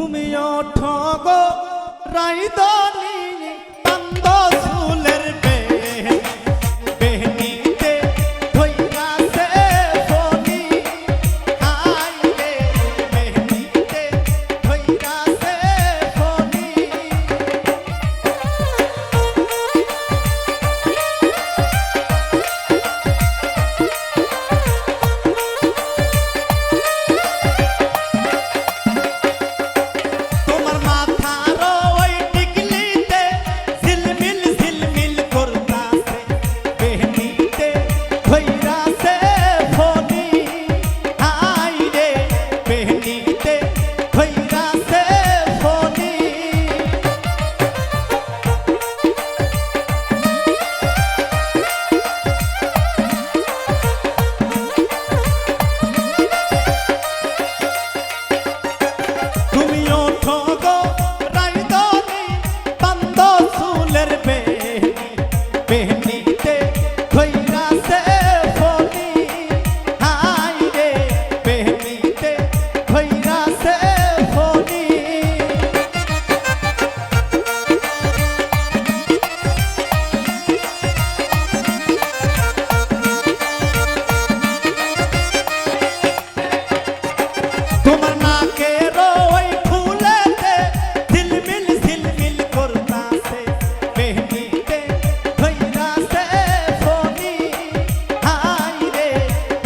ঘুমিয়ে ঠগ রাইদানি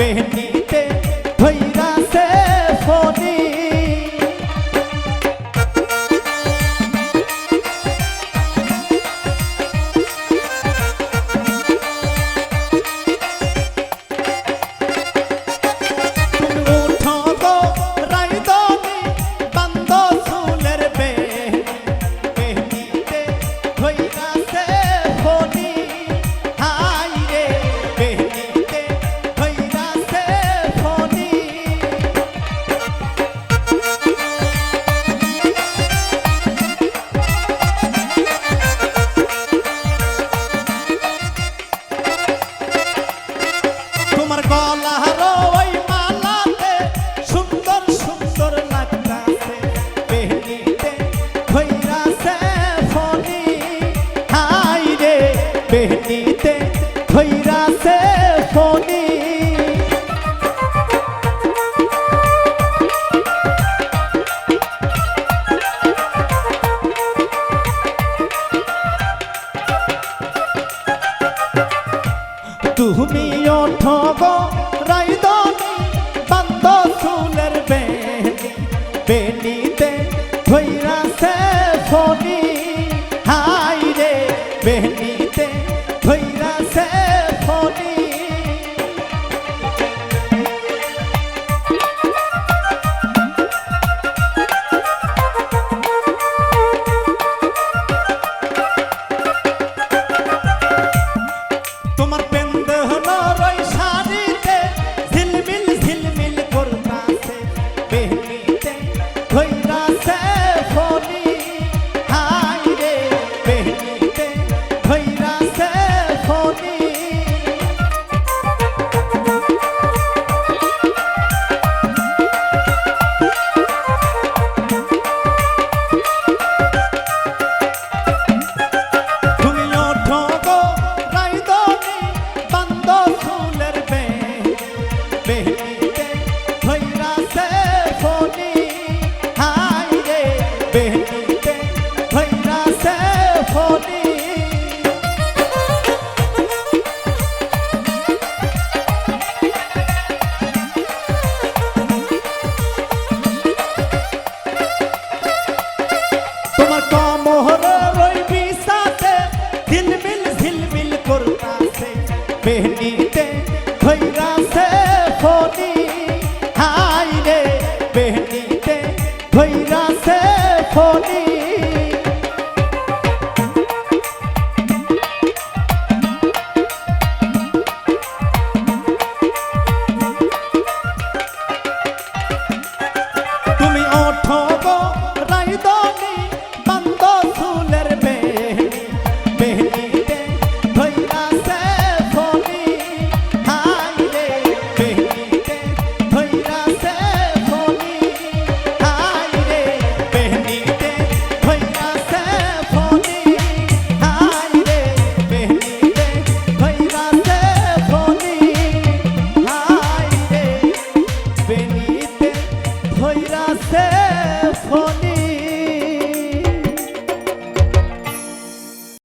पहने পেহনিতে ধৈরা সে ফোনি তুমি ওঠো গো রাইদনি বান্ধ চুলের বেনি বেনিতে ধৈরা झिलमिल झिलमिल कुर्ता से पहनी